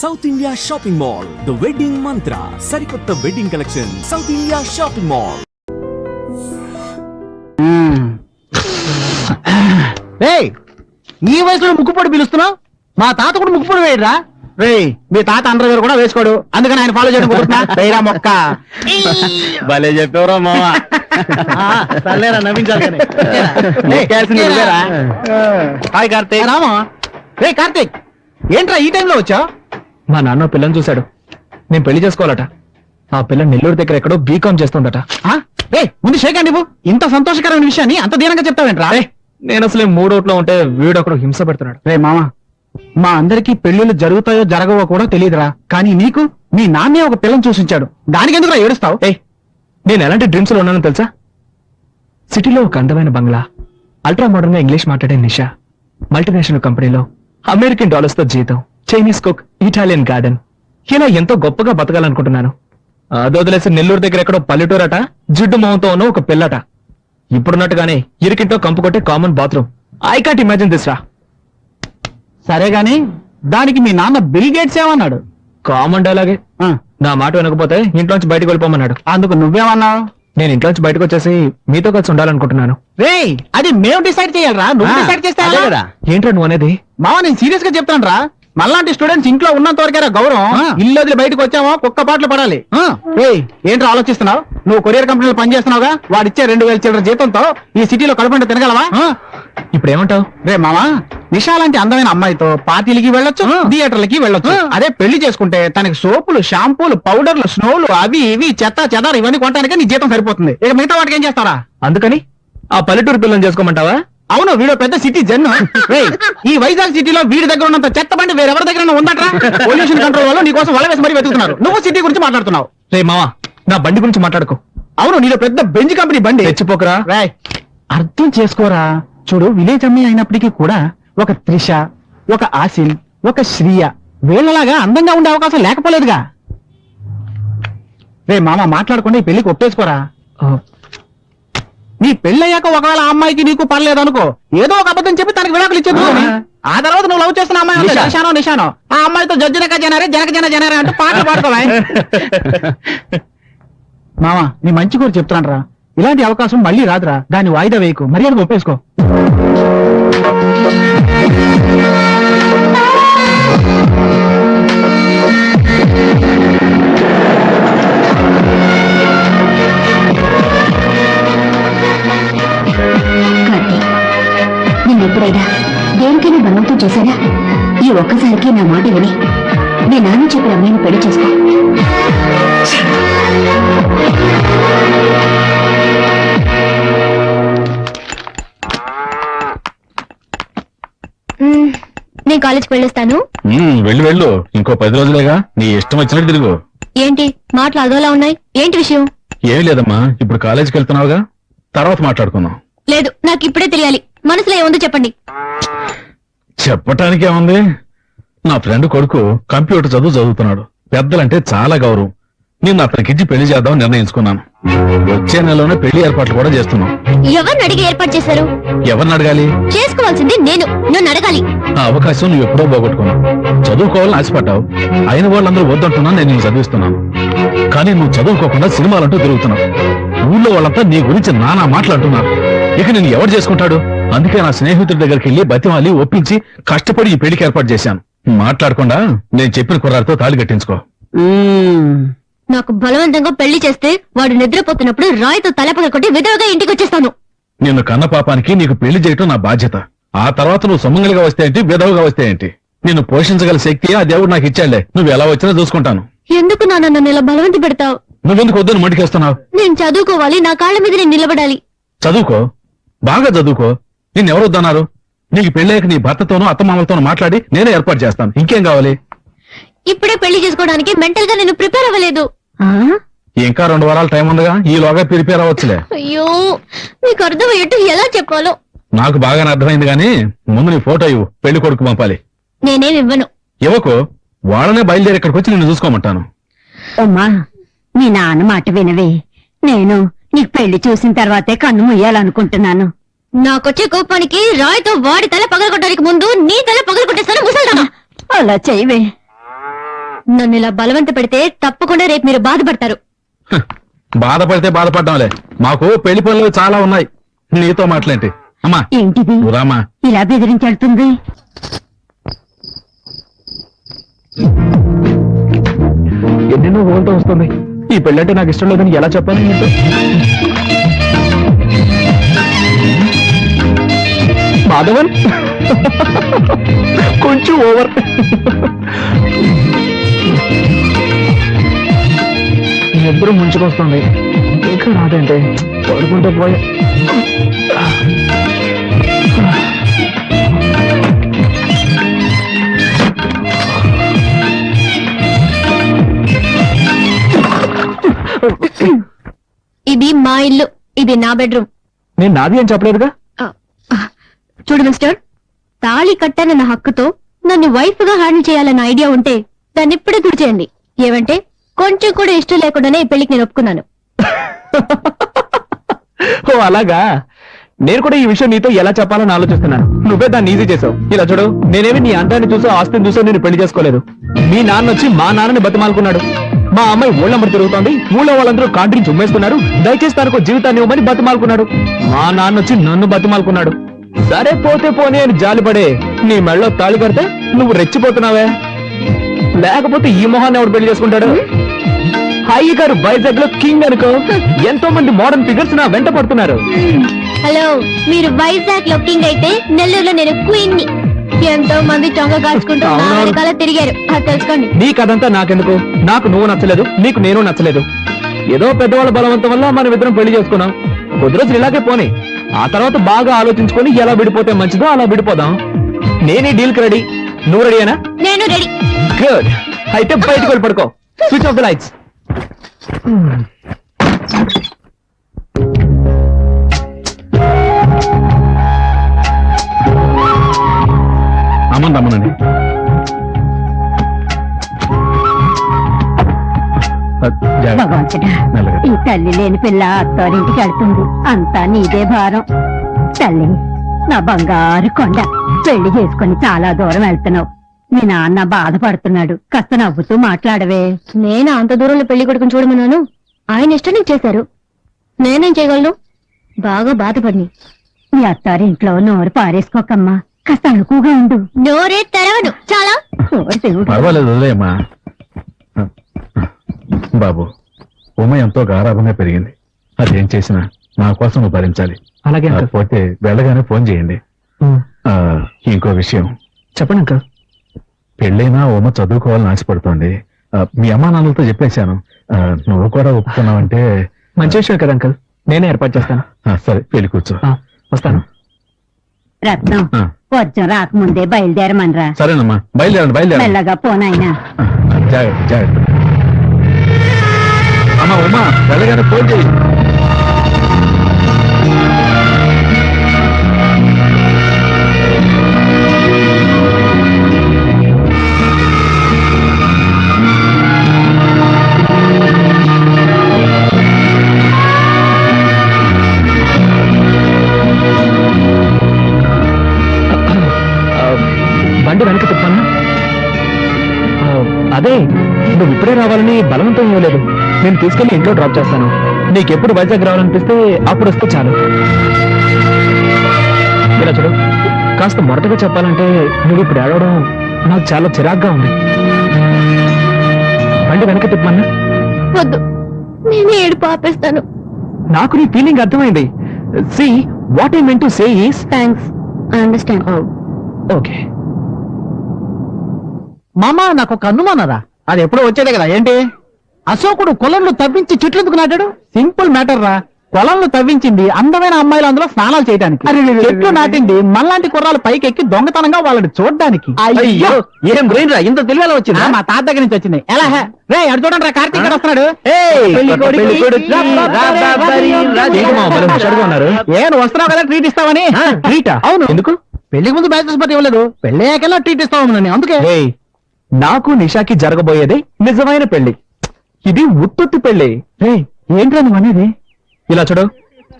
South India shopping mall the wedding Mantra సరికొత్త wedding collection south India shopping mall రేయ్ ఈ వయసులో ముక్కుపొడి పిలుస్తున్నావు? మా తాత కూడా ముక్కుపొడి వేయరా రేయ్ మీ తాత అండర్ కూడా వేసుకోడు. అందుకని ఆయన ఫాలో చేయడం కుదురుతున్నా వేయరా మొక్క. భలే చెప్పేవరా మామ. సర్లేరా నవ్వించాలి కానీ. హాయ్ కార్తీక్. రామా రే కార్తీక్ ఏంట్రా ఈ టైంలో వచ్చా మా నాన్న పిల్లని చూశాడు. నేను పెళ్ళి చేసుకోవాలట. ఆ పిల్ల నెల్లూరు దగ్గర ఎక్కడో బీకామ్ చేస్తుందట. ముందు షేక్ అండి ఇవ్వు. ఇంత సంతోషకరమైన విషయాన్ని అంత దీనంగా చెప్తావేంట్రా? రే నేను అసలే మూడోట్లో ఉంటే వీడు ఒకడు హింస పెడుతున్నాడు. రే మామ మా అందరికి పెళ్ళిళ్ళు జరుగుతాయో జరగవో కూడా తెలియదురా కానీ నీకు మీ నాన్నే ఒక పిల్లని చూసించాడు. దానికి ఎందుకు ఏడుస్తావు? ఏయ్ నేను ఎలాంటి డ్రీమ్స్లో ఉన్నానో తెలుసా? సిటీలో ఒక అందమైన బంగ్లా. అల్ట్రా మోడర్న్గా ఇంగ్లీష్ మాట్లాడే నిషా. మల్టీనేషనల్ కంపెనీలో అమెరికన్ డాలర్స్తో జీతం. Chinese cook Italian garden. ఇలా ఎంతో గొప్పగా బతకాలనుకుంటున్నాను. అది వదిలేసి నెల్లూరు దగ్గర ఎక్కడో పల్లెటూరట జిడ్డు మొహంతో ఉన్న ఒక పిల్లట. ఇప్పుడున్నట్టుగానే ఇరికింటో కంపు కొట్టే common bathroom. I can't imagine this రా. సరే గాని దానికి మీ నాన్న బిల్ గేట్స్ ఏమన్నాడు? కామన్ డైలాగే. ఆ, నా మాట వినకపోతే ఇంట్లోంచి బయటకు వెళ్ళిపోమన్నాడు. అందుకు నువ్వేమన్నావు? నేను ఇంట్లోంచి బయటకు వచ్చేసి మీతో కలిసి ఉండాలనుకుంటున్నాను. రేయ్ అది మేము డిసైడ్ చేయాలరా నువ్వు డిసైడ్ చేస్తే. ఏంట్రా నువ్వు అనేది? మామ నేను సీరియస్గా చెప్తాను రా మళ్ళాంటి స్టూడెంట్స్ ఇంట్లో ఉన్నంత వరకేరా గౌరవం ఇల్లు వదిలి బయటకు వచ్చామో? కుక్క పాటలు పడాలి. రేయ్ ఏంట్రా ఆలోచిస్తున్నావు? నువ్వు కొరియర్ కంపెనీలో పనిచేస్తున్నావుగా వాడిచ్చే రెండు వేల చిల్లర జీతంతో ఈ సిటీలో కడుపుంటే తినగలవా? ఇప్పుడు ఏమంటావు రే మామా నిషా లాంటి అందమైన అమ్మాయితో పార్టీలకి వెళ్ళొచ్చు థియేటర్లకి వెళ్ళొచ్చు. అదే పెళ్ళి చేసుకుంటే తనకి సోపులు షాంపూలు పౌడర్లు స్నోలు అవి ఇవి చెత్త చెదారు ఇవన్నీ కొనడానికి నీ జీతం సరిపోతుంది. ఇక మిగతా వాటికి ఏం చేస్తారా? అందుకని ఆ పల్లెటూరు పిల్లని చేసుకోమంటావా? అవును వీడు పెద్ద సిటీ జన్ రేయ్, ఈ వైజాగ్ సిటీలో వీడి దగ్గర ఉన్నంత చెత్త బండి వేరెవరి దగ్గర ఉందట్రా? పొల్యూషన్ కంట్రోల్ వాళ్ళు నీ కోసం వల వేసి మరీ వెతుకుతున్నారు. నువ్వు సిటీ గురించి మాట్లాడుతున్నావు. రే మావా నా బండి గురించి మాట్లాడుకో. అవును నీలో పెద్ద బెంజ్ కంపెనీ బండి. తెచ్చిపోకరా. రాయ్. అర్థం చేసుకోరా? చూడు విలేజ్ అమ్మాయి అయినప్పటికీ కూడా ఒక త్రిష ఒక ఆసిల్ ఒక శ్రీయ వీళ్ళలాగా అందంగా ఉండే అవకాశం లేకపోలేదుగా. రే మామ మాట్లాడకుండా ఈ పెళ్ళికి ఒప్పేసుకోరా? నీ పెళ్ళయ్యాక ఒకవేళ ఆ అమ్మాయికి నీకు పర్లేదు అనుకో ఏదో ఒక అబద్ధం చెప్పి తనకి విడాకులు ఇచ్చేది ఆ. తర్వాత నువ్వు లవ్ చేస్తున్న అమ్మాయి ఉంది, నిషా. నిషానో నిషానో. ఆ అమ్మాయితో జడ్జినక జనరే జనక జన జనరే అంటూ పాటలు పాడుకోవా మామ నీ మంచి కూడా చెప్తున్నాను రా ఇలాంటి అవకాశం మళ్ళీ రాదురా. దాన్ని వాయిదా వేయకు. మర్యాద ఒప్పేసుకో. వెళ్ళు. ఇంకో పది రోజులేగా నీ ఇష్టం వచ్చినట్టు తిరుగు. ఏంటి? మాటలు అదోలా ఉన్నాయి? ఏంటి విషయం? ఏం లేదమ్మా. ఇప్పుడు కాలేజీకి వెళ్తున్నావుగా? తర్వాత మాట్లాడుకుందాం. లేదు నాకు ఇప్పుడే తెలియాలి. మనసులో ఏముందో చెప్పండి. చెప్పటానికి ఏముంది? నా ఫ్రెండ్ కొడుకు కంప్యూటర్ చదువు చదువుతున్నాడు. పెద్దలంటే చాలా గౌరవం. నేను అతనికిచ్చి పెళ్ళి చేద్దాం నిర్ణయించుకున్నాను. వచ్చే నెలలోనే పెళ్ళి ఏర్పాట్లు కూడా చేస్తున్నాం. ఎవరిని అడిగి ఏర్పాటు చేశారు? ఎవరిని అడగాలి? చేసుకోవాల్సింది నేను. నన్ను అడగాలి. ఆ అవకాశం నువ్వు ఎప్పుడో పోగొట్టుకున్నావు. చదువుకోవాలని ఆశపడ్డావు. అయిన వాళ్ళందరూ వద్దంటున్నా నేను నిన్ను చదివిస్తున్నాను. కానీ నువ్వు చదువుకోకుండా సినిమాలంటూ తిరుగుతున్నావు. ఊళ్ళో వాళ్ళంతా నీ గురించి నానా మాట్లాడుతున్నారు. ఇక నేను ఎవరు చేసుకుంటాడు? అందుకే నా స్నేహితుడి దగ్గరికి వెళ్ళి బతిమాలి ఒప్పించి కష్టపడి ఈ పెళ్ళికి ఏర్పాటు చేశాను. మాట్లాడకుండా నేను చెప్పిన కుర్రాడితో తాళి కట్టించుకో. నాకు బలవంతంగా పెళ్ళి చేస్తే వాడు నిద్రపోతున్నప్పుడు రాయితో తలపగ కొట్టి విధవగా ఇంటికి వచ్చేస్తాను. నిన్ను కన్న పాపానికి నీకు పెళ్ళి చేయటం నా బాధ్యత. ఆ తర్వాత నువ్వు సొమ్మంగలిగా వస్తే ఏంటి విధవగా వస్తే ఏంటి? నిన్ను పోషించగల శక్తి ఆ దేవుడు నాకు ఇచ్చాడులే. నువ్వు ఎలా వచ్చినా చూసుకుంటాను. ఎందుకు నాన్న నన్ను ఇలా బలవంత పెడతావు? నువ్వెందుకు వద్దని మంటికేస్తున్నావు? నేను చదువుకోవాలి నా కాళ్ళ మీద నేను నిలబడాలి. చదువుకో. బాగా చదువుకో. నిన్నెవరు వద్దన్నారు? నీకు పెళ్ళాక నీ భర్తతోనూ అత్తమామలతోనూ మాట్లాడి నేనే ఏర్పాటు చేస్తాను. ఇంకేం కావాలి? ఇప్పుడే పెళ్ళి చేసుకోవడానికి మెంటల్గా నేను ప్రిపేర్ అవ్వలేదు. ఇంకా రెండు వారాల టైం ఉందిగా ఈలోగా ప్రిపేర్ అవ్వచ్చులే. అయ్యో మీకు అర్థమయ్యేట్టు ఎలా చెప్పాలో? నాకు బాగానే అర్థమైంది కానీ ముందు నీ ఫోటో ఇవ్వు పెళ్ళి కొడుకు పంపాలి. నేనేం ఇవ్వను. ఇవ్వకు వాళ్ళనే బయలుదేరి ఇక్కడికి వచ్చి నిన్ను చూసుకోమంటాను. అమ్మా మీ నాన్న మాట వినవే. నేను నీకు పెళ్ళి చూసిన తర్వాతే కన్ను ముయ్యాలనుకుంటున్నాను. నాకొచ్చే కోపానికి రాయితో వాడి తల పగలగొట్టడానికి ముందు నీ తల పగలగొట్టేస్తాను ముసల్దానా. అలా చేయవే. నన్ను ఇలా బలవంత పెడితే తప్పకుండా రేపు మీరు బాధపడతారు. బాధపడితే బాధపడ్డాంలే. మాకు పెళ్ళి పనులు చాలా ఉన్నాయి. నీతో మాట్లాంటి అమ్మా. ఏంటిది? రామా. ఇలా బెదిరించెడుతుంది ఎన్నెన్నో ఊళ్ళతో వస్తుంది. ఈ పెళ్ళంటే నాకు ఇష్టం లేదని ఎలా చెప్పాను నీతో? మాధవన్? కొంచెం ఓవర్. ఎప్పుడు ముంచుకొస్తుంది. ఇంకా రాదంటే పడుకుంటే పోయా ఇది మా ఇల్లు ఇది నా బెడ్రూమ్. నేను నాది అని చెప్పలేదుగా? చూడు మిస్టర్ తాళి కట్టానన్న హక్కుతో నన్ను వైఫ్గా హ్యాండిల్ చేయాలన్న ఐడియా ఉంటే దాన్ని ఇప్పుడే గుర్చేయండి ఏమంటే కొంచెం కూడా ఇష్టం లేకుండానే ఈ పెళ్ళికి నేను ఒప్పుకున్నాను. ఓ అలాగా? నేను కూడా ఈ విషయం నీతో ఎలా చెప్పాలని ఆలోచిస్తున్నాను. నువ్వే దాన్ని ఈజీ చేసావు. ఇలా చూడు నేనేమి నీ అందాన్ని చూసో ఆస్తిని చూసో నేను పెళ్ళి చేసుకోలేదు. మీ నాన్న వచ్చి మా నాన్నని బతిమాలుకున్నాడు. మా అమ్మాయి ఊళ్ళమ్మడి తిరుగుతోంది. ఊళ్ళో వాళ్ళందరూ కాంట్రించి ఉమ్మేస్తున్నారు దయచేసి తనకు జీవితాన్ని ఇవ్వమని బతిమాలుకున్నాడు. మా నాన్న వచ్చి నన్ను బతిమాలుకున్నాడు. సరే పోతే పోనీ అని జాలిపడే నీ మెళ్ళో తాళి కడితే నువ్వు రెచ్చిపోతున్నావే. లేకపోతే ఈ మొహాన్ని ఎవడు పెళ్ళి చేసుకుంటాడు? హాయి గారు వైజాగ్లో కింగ్ అనుకో. ఎంతో మంది మోడర్న్ ఫిగర్స్ నా వెంట పడుతున్నారు. హలో మీరు వైజాగ్లో కింగ్ అయితే నెల్లూరులో నేను క్వీన్ని. ఎంతో మంది చొంగ కాచుకుంటూ నా అవునవును. వెనకాల తిరిగారు. అది తెలుసుకోండి. నీకదంతా నాకెందుకు? నాకు నువ్వు నచ్చలేదు నీకు నేను నచ్చలేదు. ఏదో పెద్దవాళ్ళ బలవంతం వల్ల మనం ఇద్దరం పెళ్ళి చేసుకున్నాం. కొద్ది రోజులు ఇలాగే పోని. ఆ తర్వాత బాగా ఆలోచించుకొని ఎలా విడిపోతే మంచిదో అలా విడిపోదాం. నేనే డీల్కి రెడీ నువ్వు రెడీనా నేను రెడీ గుడ్ అయితే బయటకు వెళ్ళి పడుకో. స్విచ్ ఆఫ్ ద లైట్స్ అమ్మని రమ్మనండి. ఆ, జాగ్రత్త. భగవంతుడా మెల్లగా. ఈ తల్లి లేని పిల్ల అత్తారింటికి వెళ్తుంది. అంతా నీదే భారం. తల్లి నా బంగారు కొండ. పెళ్ళి చేసుకుని చాలా దూరం వెళ్తున్నావు. మీ నాన్న బాధపడుతున్నాడు. కాస్త నవ్వుతూ మాట్లాడవే. నేను అంత దూరంలో పెళ్ళి కొడుకుని చూడమన్నాను? ఆయన ఇష్టం నీకు చేశారు. నేనేం చేయగలను? బాగా బాధపడిని. మీ అత్తారింట్లో నోరు పారేసుకోకమ్మా. కాస్త అణుకుగా ఉండు. నోరే తెరవను. చాలా. పర్వాలేదు వదిలేయమ్మా. బాబు ఉమ ఎంతో గారాభంగా పెరిగింది. అదేం చేసినా నా కోసం నువ్వు భరించాలి. అలాగే అంకుల్. పోతే వెళ్ళగానే ఫోన్ చేయండి. ఆ, ఇంకో విషయం. చెప్పండి అంకుల్. పెళ్ళైనా ఉమ చదువుకోవాలని ఆశపడుతోంది. ఆ, మీ అమ్మా నాన్నలతో చెప్పేశాను. ఆ, నువ్వు కూడా ఒప్పుకున్నావంటే మంచి విషయం కదా అంకుల్. నేనే ఏర్పాటు చేస్తాను. ఆ, సరే పెళ్ళి కూర్చో. ఆ, వస్తాను. రత్నం ఆ, వర్జం రాకముందే బయలుదేరమనరా సరేనమ్మా బయలుదేరండి బయలుదేరండి. మెల్లగా పోనాయనా. ఆ, జాగ్రత్త జాగ్రత్త. అమ్మా ఉమా వెళ్ళగానే ఫోన్ చేయి. బలవంతం ఇవ్వలేదు నేను తీసుకెళ్ళి ఇంట్లో డ్రాప్ చేస్తాను. నీకెప్పుడు వైజాగ్ రావాలనిపిస్తే అప్పుడు వస్తే చాలు. ఇలా చూడు కాస్త మొరటగా చెప్పాలంటే నువ్వు ఇప్పుడు ఏడవడం నాకు చాలా చిరాగ్గా ఉంది. బండి వెనక తిప్పమన్నా? వద్దు. నేనే ఏడు పాపేస్తాను నాకు నీ ఫీలింగ్ అర్థమైంది. See what I meant to say is thanks I understand okay మామ నాకు ఒక అనుమానరా అది ఎప్పుడో వచ్చేదే కదా ఏంటి? అశోకుడు కొలంలో తవ్వించి చెట్లు ఎందుకు నాటాడు? సింపుల్ మ్యాటర్ రా. కొలంలో తవ్వించింది అందమైన అమ్మాయిలు అందులో స్నానాలు చేయడానికి. చెట్లు నాటింది మనలాంటి కుర్రాలు పైకి ఎక్కి దొంగతనంగా వాళ్ళని చూడడానికి. అయ్యో. ఏం బ్రెయిన్ రా? ఇంత తెలివేలా వచ్చిందా? మా తాత దగ్గర నుంచి వచ్చింది. ఎలా? రే అడు చూడండి రా కార్తీక్ గారు వస్తున్నాడు. ఏ వస్తున్నావు కదా ట్రీట్ ఇస్తావని. ట్రీటా అవును. ఎందుకు? పెళ్ళికి ముందు బ్యాచెస్ పట్టి ఇవ్వలేదు పెళ్ళి అయ్యాకెలా ట్రీట్ ఇస్తావు అందుకే. నాకు నిషాకి జరగబోయేది నిజమైన పెళ్ళి. ఇది ఉత్పత్తి పెళ్ళి రే ఏంట్రా నువ్వు అనేది? ఇలా చూడు.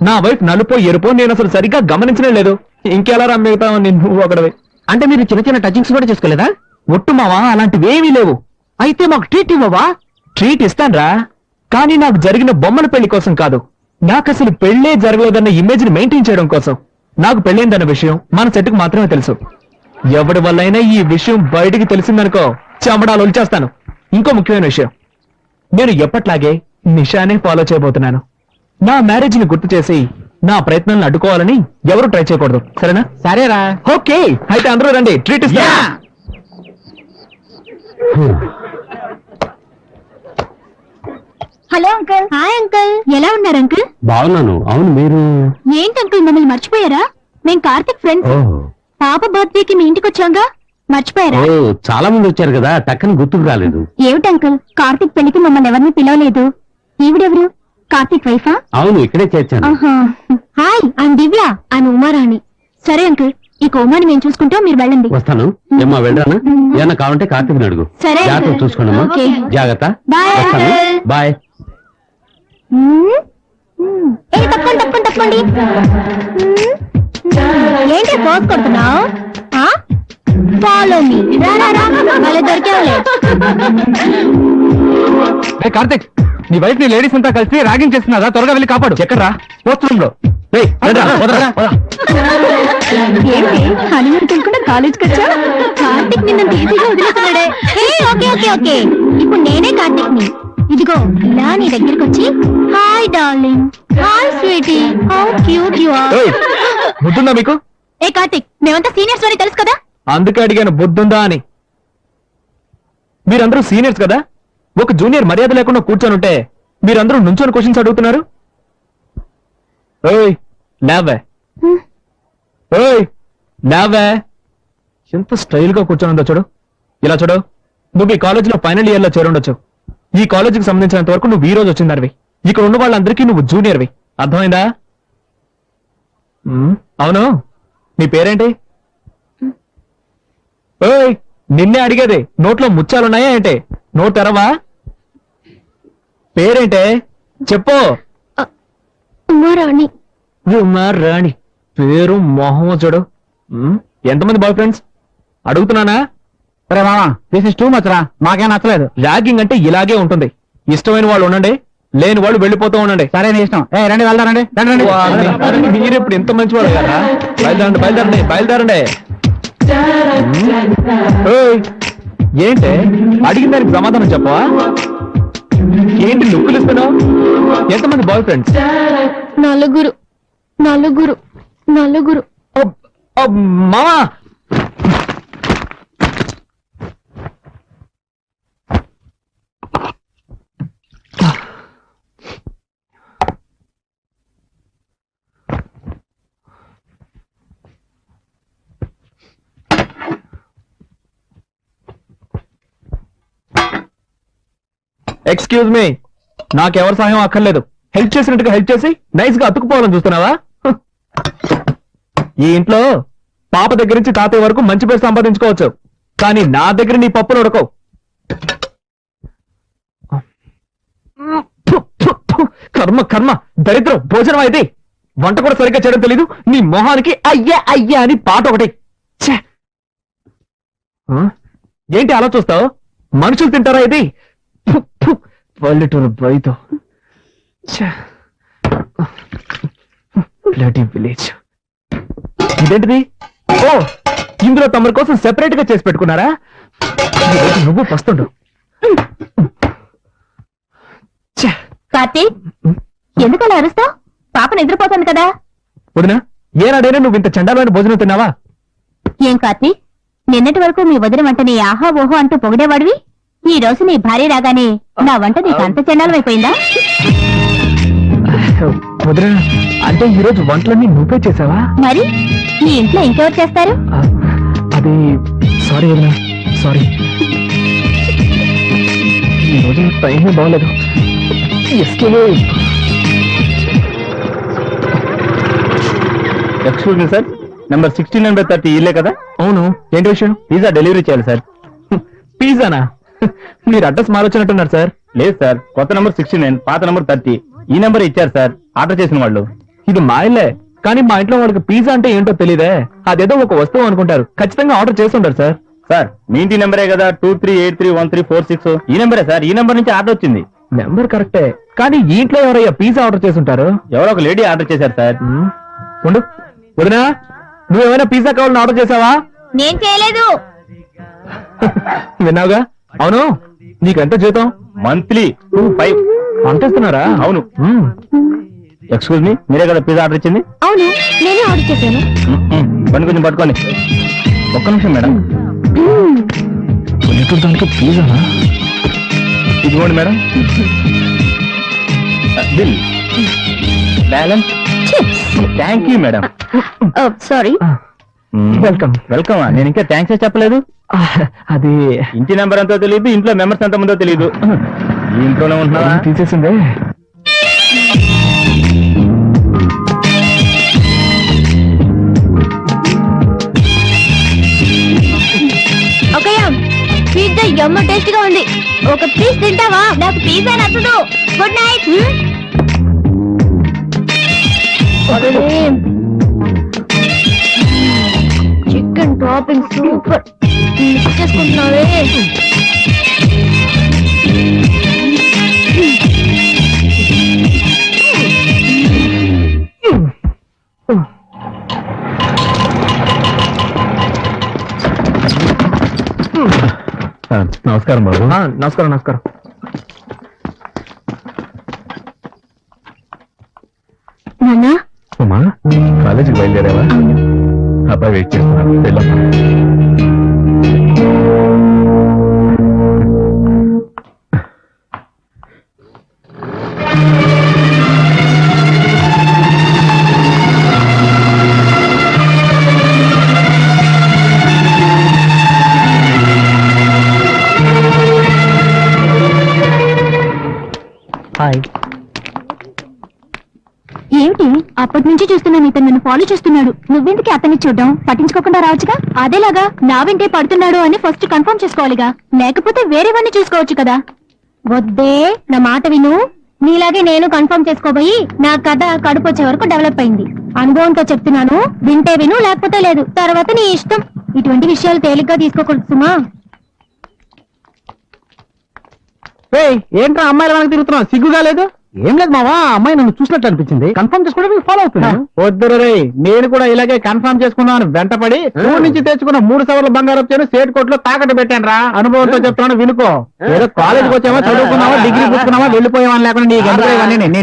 నా వైఫ్ నలుపో ఎరుపో నేను అసలు సరిగ్గా గమనించడం లేదు. ఇంకెలా రమ్మిగుతావు నువ్వు ఒకడవి. అంటే మీరు చిన్న చిన్న టచింగ్స్ కూడా చేసుకోలేదా? ఒట్టు మావా? అలాంటివేమీ లేవు. అయితే మాకు ట్రీట్ ఇవ్వవా? ట్రీట్ ఇస్తాన్రా. కానీ నాకు జరిగిన బొమ్మల పెళ్ళి కోసం కాదు. నాకు అసలు పెళ్ళే జరగలేదన్న ఇమేజ్ని మెయింటైన్ చేయడం కోసం. నాకు పెళ్ళైందన్న విషయం మన చెట్టుకు మాత్రమే తెలుసు. ఎవడి వల్లైనా ఈ విషయం బయటికి తెలిసిందనుకో చెమడాలు ఒలిచేస్తాను. ఇంకో ముఖ్యమైన విషయం. నేను ఎప్పట్లాగే నిషానే ఫాలో చేయబోతున్నాను. నా మ్యారేజ్ని గుర్తు చేసి నా ప్రయత్నాలను అడ్డుకోవాలని ఎవరు ట్రై చేయకూడదు. సరేనా? సరేరా. ఓకే. అయితే అందరూ రండి. ట్రీట్ ఇస్తా హలో అంకుల్. Hi uncle. ఎలా ఉన్నారు అంకుల్? బాగున్నాను. అవును మీరు? ఏంటి అంకుల్ మమ్మల్ని మర్చిపోయారా? మేము కార్తిక్ ఫ్రెండ్స్ పాప బర్త్డే కి మీ ఇంటికి వచ్చాంగా? మర్చిపోయారా? ఓ చాలా మంది వచ్చారు కదా టక్కని గుర్తుకు రాలేదు. ఏమిటి అంకుల్? కార్తిక్ పెళ్ళికి మమ్మల్ని ఎవరిని పిలవలేదు. ఈవిడెవరు? కార్తిక్ వైఫా? అవును ఇక్కడే చేర్చాను. ఆహా. Hi I'm Divya I'm Umarani. సరే అంకుల్ ఇక ఉమాని మేము చూసుకుంటాం మీరు వెళ్ళండి. వస్తాను. ఏమ్మా వెళ్ళరానా ఏమన్నా కావాలంటే కార్తీక్ అడుగు. సరే, జాగ్రత్త. చూసుకోండమ్మా ఓకే. జాగ్రత్త. బాయ్, వస్తాను. అంకుల్. బాయ్. మ్మ్? మ్మ్. ఏ. ఏంటి పోజ్ కొడుతున్నావు? ఫాలో మీ మళ్ళీ దొరికావులే. కార్తిక్ నీ వైఫ్ని లేడీస్ అంతా కలిసి ర్యాగింగ్ చేస్తున్నారా? త్వరగా వెళ్ళి కాపాడు. ఎక్కడ్రా? పోస్ట్ రూమ్లో కాలేజ్కి వచ్చా? కార్తిక్ ఈజీగా వదిలేస్తున్నాడే. Okay okay okay. ఇప్పుడు నేనే కార్తిక్ని ఇదిగో ఇలా నీ దగ్గరికి వచ్చి hi darling hi sweetie how cute you are మీకు? ఏ కార్తిక్ మేమంతా సీనియర్స్ అని తెలుసు కదా? అందుకే అడిగాను బుద్ధుందా అని. మీరందరూ సీనియర్స్ కదా? ఒక జూనియర్ మర్యాద లేకుండా కూర్చొని ఉంటే మీరందరూ నుంచొని క్వశ్చన్స్ అడుగుతున్నారు? ఓయ్ లేవే. ఓయ్ లేవే. ఎంత స్టైల్గా కూర్చొని ఉందో చూడు. ఇలా చూడు. నువ్వు ఈ కాలేజీలో ఫైనల్ ఇయర్లో చేరుండొచ్చు. ఈ కాలేజీకి సంబంధించినంత వరకు నువ్వు ఈ రోజు వచ్చిందనివి ఇక్కడ ఉన్న వాళ్ళందరికీ నువ్వు జూనియర్వి. అర్థమైందా? అవును. నీ పేరేంటి? ఓయ్ నిన్నే అడిగేది నోట్లో ముత్యాలున్నాయా ఏంటి? నోట్ తెరవా? పేరేంటే? చెప్పు. ఉమారాణి. రాణి పేరు మొహం చూడు ఉమ్, ఎంతమంది బాయ్ ఫ్రెండ్స్? అడుగుతున్నానా? సరే మామా దిస్ ఇస్ టూ మచ్ రా. మాకేం నచ్చలేదు. ర్యాగింగ్ అంటే ఇలాగే ఉంటుంది. ఇష్టమైన వాళ్ళు ఉండండి లేని వాళ్ళు వెళ్ళిపోతూ ఉండండి. సరే నీ ఇష్టం. ఏ రండి వెళ్దారండి రండి. రండి వారిని, మీరు ఇప్పుడు ఎంత మంచి వాళ్ళు కదా బయలుదేరండి బయలుదేరండి బయలుదేరండి. ఏంటి? అడిగిన దానికి సమాధానం చెప్పవా? ఏంటి లుక్కులు ఇస్తున్నావు? ఎంతమంది బాయ్ ఫ్రెండ్స్ నలుగురు నలుగురు నలుగురు. మామా ఎక్స్క్యూజ్ మీ నాకెవరి సహాయం అక్కర్లేదు. హెల్ప్ చేసినట్టుగా హెల్ప్ చేసి నైస్గా అతుకుపోవాలని చూస్తున్నావా? ఈ ఇంట్లో పాప దగ్గర నుంచి తాతయ్య వరకు మంచి పేరు సంపాదించుకోవచ్చు. కానీ నా దగ్గర నీ పప్పులు ఉడకవు. కర్మ కర్మ. దరిద్రం భోజనం అయితే వంట కూడా సరిగ్గా చేయడం తెలీదు. నీ మొహానికి అయ్యా అయ్యా అని పాట ఒకటి. ఏంటి అలా చూస్తావు? మనుషులు తింటారా ఇది? పల్లెటూరు బయతో బ్లడీ విలేజ్ ఇదేంటిది? ఓ ఇందులో తమరి కోసం సెపరేట్గా చేసి పెట్టుకున్నారా? నువ్వు పస్తుండు ఛే, కార్తీక్ ఎందుకు అలా అరుస్తావు? పాప నిద్రపోతుంది కదా. వదినా ఏనాడైనా నువ్వు ఇంత చండాలమైన భోజనం తిన్నావా? ఏం కార్తీక్ నిన్నటి వరకు మీ వదిన వంటని ఆహా ఓహో అంటూ పొగిడేవాడివి? ఈ రోజు నీ భార్య రాగానే నా వంట నీకు అంత చండాలం అయిపోయిందా? వదినా అంటే ఈ రోజు వంటలన్నీ నువ్వే చేసావా? మరి? మీ ఇంట్లో ఇంకెవరు చేస్తారు? ఆ, అది సారీ వదినా సారీ ఈ రోజు టైం బాగలేదు. Excuse me sir number sixteen number thirty ఇల్లే కదా? అవును. ఏంటి విషయం? పిజ్జా డెలివరీ చేయాలి సార్ పిజ్జానా? మీరు అడ్రస్ మారొచ్చినట్టున్నారు సార్. లేదు సార్. కొత్త నెంబర్ సిక్స్టీ నైన్ పాత నెంబర్ థర్టీ. ఈ నెంబర్ ఇచ్చారు సార్. ఆర్డర్ చేసిన వాళ్ళు. ఇది మా ఇల్లే. కానీ మా ఇంట్లో వాళ్ళకి పిజ్జా అంటే ఏంటో తెలియదే అదేదో ఒక వస్తువు అనుకుంటారు. ఖచ్చితంగా ఆర్డర్ చేస్తుంటారు సార్. సార్ మీ ఇంటి నెంబరే కదా two three eight three one three four six. ఈ నెంబరే సార్. ఈ నెంబర్ నుంచి ఆర్డర్ వచ్చింది. నెంబర్ కరెక్టే. కానీ ఈ ఇంట్లో ఎవరయ్యా పిజ్జా ఆర్డర్ చేసి ఉంటారు? ఎవరో ఒక లేడీ ఆర్డర్ చేశారు సార్. ఉండు. వదినా నువ్వేమైనా పిజ్జా కావాలని ఆర్డర్ చేసావా? నేను చేయలేదు. విన్నావుగా? అవును. నీకెంత జీతం? Monthly two five. అంటేస్తున్నారా అవును. ఎక్స్క్యూజ్ మీ మీరే కదా పిజ్జా ఆర్డర్ ఇచ్చింది? అవును నేనే ఆర్డర్ చేశాను. బండి కొంచెం పట్టుకోండి. ఒక్క నిమిషం మేడం. పల్లెటూరు దాంట్లో పిజ్జానా ఇదిగోండి madam. Bill. Balance thank you madam. Sorry welcome welcome నేను ఇంకా థ్యాంక్స్ చెప్పలేదు? అది ఇంటి నెంబర్ ఎంతో తెలియదు ఇంట్లో మెంబర్స్ ఎంత మందో తెలియదు ఇంట్లోనే ఉంటున్నావా? తీసేసిందే? పిజ్జా ఎమ్మ టేస్ట్గా ఉంది. ఒక పీస్ తింటావా? నాకు పిజ్జా నచ్చదు. గుడ్ నైట్ టాపింగ్ సూపర్ చేసుకుంటున్నావే ఆ, నమస్కారం బాబు. ఆ, నమస్కారం నమస్కారం. నాన్న ఉమా కాలేజీకి బయలుదేరావా? అబ్బాయి వెయిట్ చేస్తున్నాను ఫాలో చేస్తున్నాడు. నువ్వెందుకే అతన్ని చూడడం? పట్టించుకోకుండా రావచ్చుగా? అదేలాగా నా వెంటే పడుతున్నాడు అని ఫస్ట్ కన్ఫర్మ్ చేసుకోవాలిగా. లేకపోతే వేరేవన్నీ చూసుకోవచ్చు కదా. వద్దే నా మాట విను. నీలాగే నేను కన్ఫర్మ్ చేసుకోబోయి నా కథ కడుపు వచ్చే వరకు డెవలప్ అయింది. అనుభవంతో చెప్తున్నాను వింటే విను లేకపోతే లేదు. తర్వాత నీ ఇష్టం. ఇటువంటి విషయాలు తేలిగ్గా తీసుకోకూడదు సుమా. ఏంట్రా అమ్మాయిల వెనక తిరుగుతున్నావు? సిగ్గుగా లేదు? ఏం లేదు మావా ఆ అమ్మాయి నన్ను చూసినట్టు అనిపించింది. కన్ఫర్మ్ చేసుకోవడానికి ఫాలో అవుతున్నా వద్దురు రే నేను కూడా ఇలాగే కన్ఫర్మ్ చేసుకున్నాను వెంటపడి ఊరు నుంచి తెచ్చుకున్న మూడు సవర్ల బంగారం చేను సేట్ కోట్లో తాకట్టు పెట్టాను రా. అనుభవంతో చెప్తున్నాను వినుకో. ఏదో కాలేజీకి వచ్చామా చదువుకున్నావా డిగ్రీ పుచ్చుకున్నావా వెళ్ళిపోయావా లేకుండా నీకు ఇవన్నీ నేను